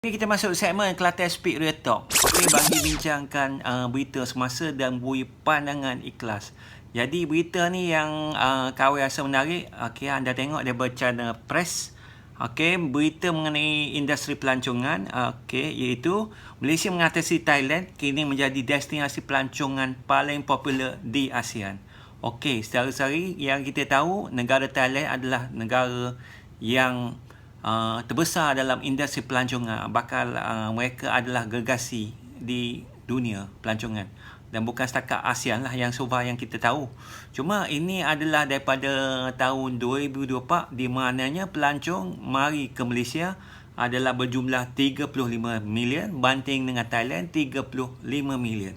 Ini kita masuk segmen Kelantan Speak Real Talk. Okey, bagi bincangkan uh, berita semasa dan bui pandangan ikhlas. Jadi berita ni yang uh, kawan rasa menarik, okey anda tengok dia bercana press. Okey, berita mengenai industri pelancongan, okey iaitu Malaysia mengatasi Thailand kini menjadi destinasi pelancongan paling popular di ASEAN. Okey, secara sehari yang kita tahu negara Thailand adalah negara yang uh, terbesar dalam industri pelancongan bakal uh, mereka adalah gergasi di dunia pelancongan dan bukan setakat ASEAN lah yang so yang kita tahu. Cuma ini adalah daripada tahun 2024 di mananya pelancong mari ke Malaysia adalah berjumlah 35 million banding dengan Thailand 35 million.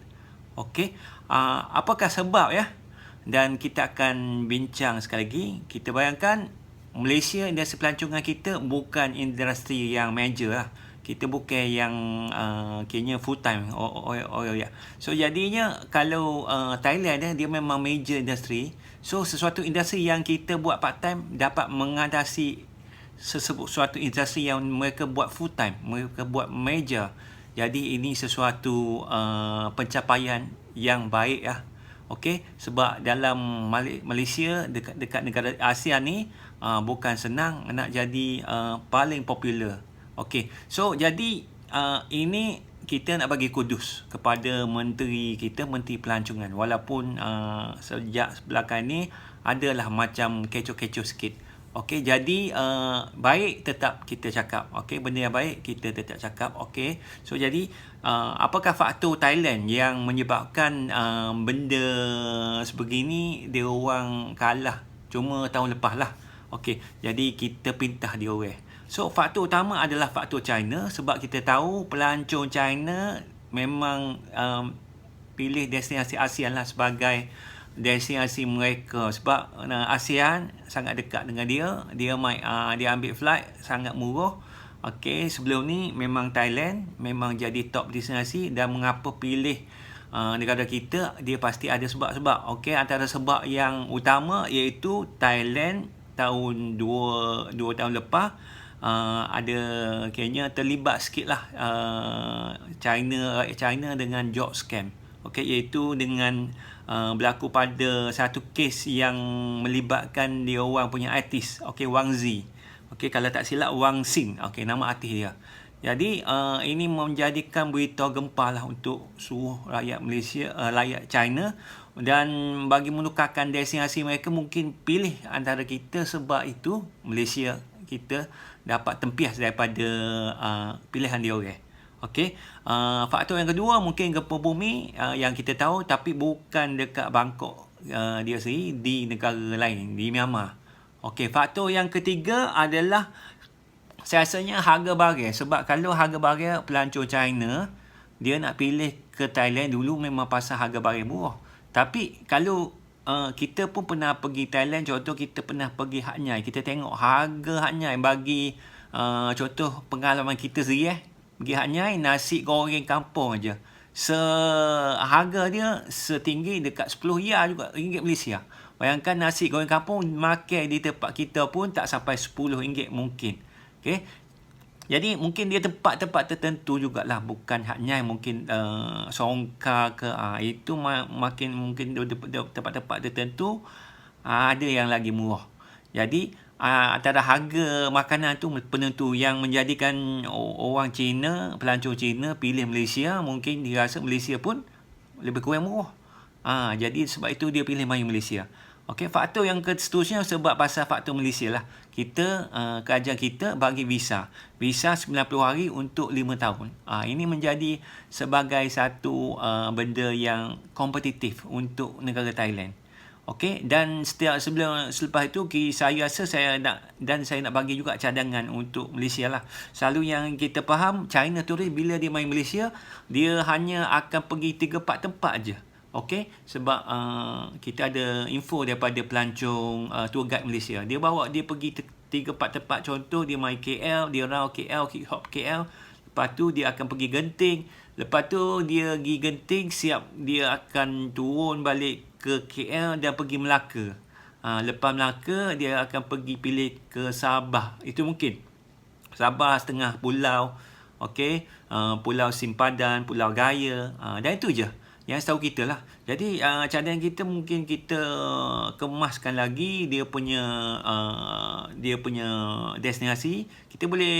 Okey, uh, apakah sebab ya? Dan kita akan bincang sekali lagi. Kita bayangkan Malaysia industri pelancongan kita bukan industri yang major lah. Kita bukan yang uh, kayaknya full time oh, oh, oh, oh, ya. So jadinya kalau uh, Thailand eh, dia memang major industri. So sesuatu industri yang kita buat part time dapat mengatasi sesuatu industri yang mereka buat full time, mereka buat major. Jadi ini sesuatu uh, pencapaian yang baik lah. Okey, sebab dalam Malaysia dekat dekat negara ASEAN ni uh, bukan senang nak jadi uh, paling popular. Okey. So jadi uh, ini kita nak bagi kudus kepada menteri kita menteri pelancongan walaupun uh, sejak belakang ni adalah macam kecoh-kecoh sikit. Okey, jadi uh, baik tetap kita cakap. Okey, benda yang baik kita tetap cakap. Okey. So jadi uh, apakah faktor Thailand yang menyebabkan uh, benda sebegini dia orang kalah cuma tahun lepas lah. Okey, jadi kita pintah dia orang. So faktor utama adalah faktor China sebab kita tahu pelancong China memang um, pilih destinasi ASEAN lah sebagai destinasi mereka. Sebab ASEAN sangat dekat dengan dia. Dia mai uh, dia ambil flight sangat murah. Okey sebelum ni memang Thailand memang jadi top destinasi dan mengapa pilih uh, negara kita dia pasti ada sebab-sebab. Okey antara sebab yang utama iaitu Thailand tahun 2 2 tahun lepas uh, ada kayaknya terlibat sikitlah uh, China China dengan job scam okey iaitu dengan Uh, berlaku pada satu kes yang melibatkan dia orang punya artis okey Wang Zi. Okey kalau tak silap Wang Xin. Okey nama artis dia. Jadi uh, ini menjadikan berita gempar lah untuk seluruh rakyat Malaysia uh, rakyat China. Dan bagi menukarkan destinasi mereka mungkin pilih antara kita sebab itu Malaysia kita dapat tempias daripada uh, pilihan dia orang. okay. Okey. Uh, faktor yang kedua mungkin gempa bumi uh, yang kita tahu tapi bukan dekat Bangkok uh, dia sendiri di negara lain di Myanmar. Okey, faktor yang ketiga adalah saya rasanya harga barang sebab kalau harga barang pelancong China dia nak pilih ke Thailand dulu memang pasal harga barang murah. Tapi kalau uh, kita pun pernah pergi Thailand contoh kita pernah pergi Hat Nyai kita tengok harga Hat Nyai bagi uh, contoh pengalaman kita sendiri eh pergi Hanyai nasi goreng kampung aja. Seharga dia setinggi dekat 10 ya juga ringgit Malaysia. Bayangkan nasi goreng kampung makan di tempat kita pun tak sampai 10 ringgit mungkin. Okey. Jadi mungkin dia tempat-tempat tertentu jugalah bukan haknya mungkin uh, songka ke uh, itu ma- makin mungkin tempat-tempat tertentu uh, ada yang lagi murah. Jadi uh, antara harga makanan tu penentu yang menjadikan orang Cina, pelancong Cina pilih Malaysia, mungkin dia rasa Malaysia pun lebih kurang murah. Ah, uh, jadi sebab itu dia pilih main Malaysia. Okey, faktor yang seterusnya sebab pasal faktor Malaysia lah. Kita, uh, kerajaan kita bagi visa. Visa 90 hari untuk 5 tahun. Ah, uh, ini menjadi sebagai satu uh, benda yang kompetitif untuk negara Thailand. Okey dan setiap sebelum selepas itu saya rasa saya nak dan saya nak bagi juga cadangan untuk Malaysia lah. Selalu yang kita faham China tourist bila dia main Malaysia dia hanya akan pergi 3 4 tempat aja. Okey sebab uh, kita ada info daripada pelancong uh, tour guide Malaysia. Dia bawa dia pergi 3 4 tempat contoh dia main KL, dia round KL, kick hop KL. Lepas tu dia akan pergi Genting. Lepas tu dia pergi Genting siap dia akan turun balik ke KL dan pergi Melaka. Ha, lepas Melaka, dia akan pergi pilih ke Sabah. Itu mungkin. Sabah setengah pulau. okey uh, pulau simpadan pulau gaya uh, dan itu je yang setahu kita lah jadi uh, cadangan kita mungkin kita kemaskan lagi dia punya uh, dia punya destinasi kita boleh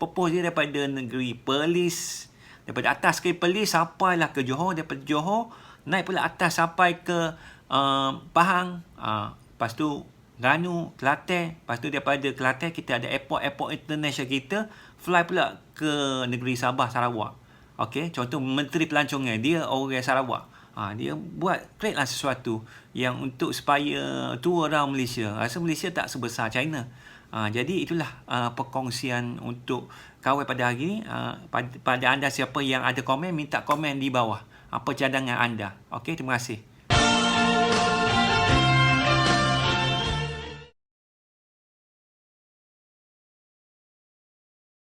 propose dia daripada negeri Perlis daripada atas ke Perlis sampailah ke Johor daripada Johor naik pula atas sampai ke uh, Pahang uh, lepas tu Ganu, Kelantan. Lepas tu daripada Kelantan kita ada airport-airport international kita fly pula ke negeri Sabah, Sarawak. Okey, contoh Menteri Pelancongan dia orang Sarawak. Ha, dia buat create lah sesuatu yang untuk supaya tour around Malaysia. Rasa Malaysia tak sebesar China. Ha, jadi itulah uh, perkongsian untuk kawan pada hari ini. Uh, pada, pada anda siapa yang ada komen, minta komen di bawah. Apa cadangan anda. Okey, terima kasih.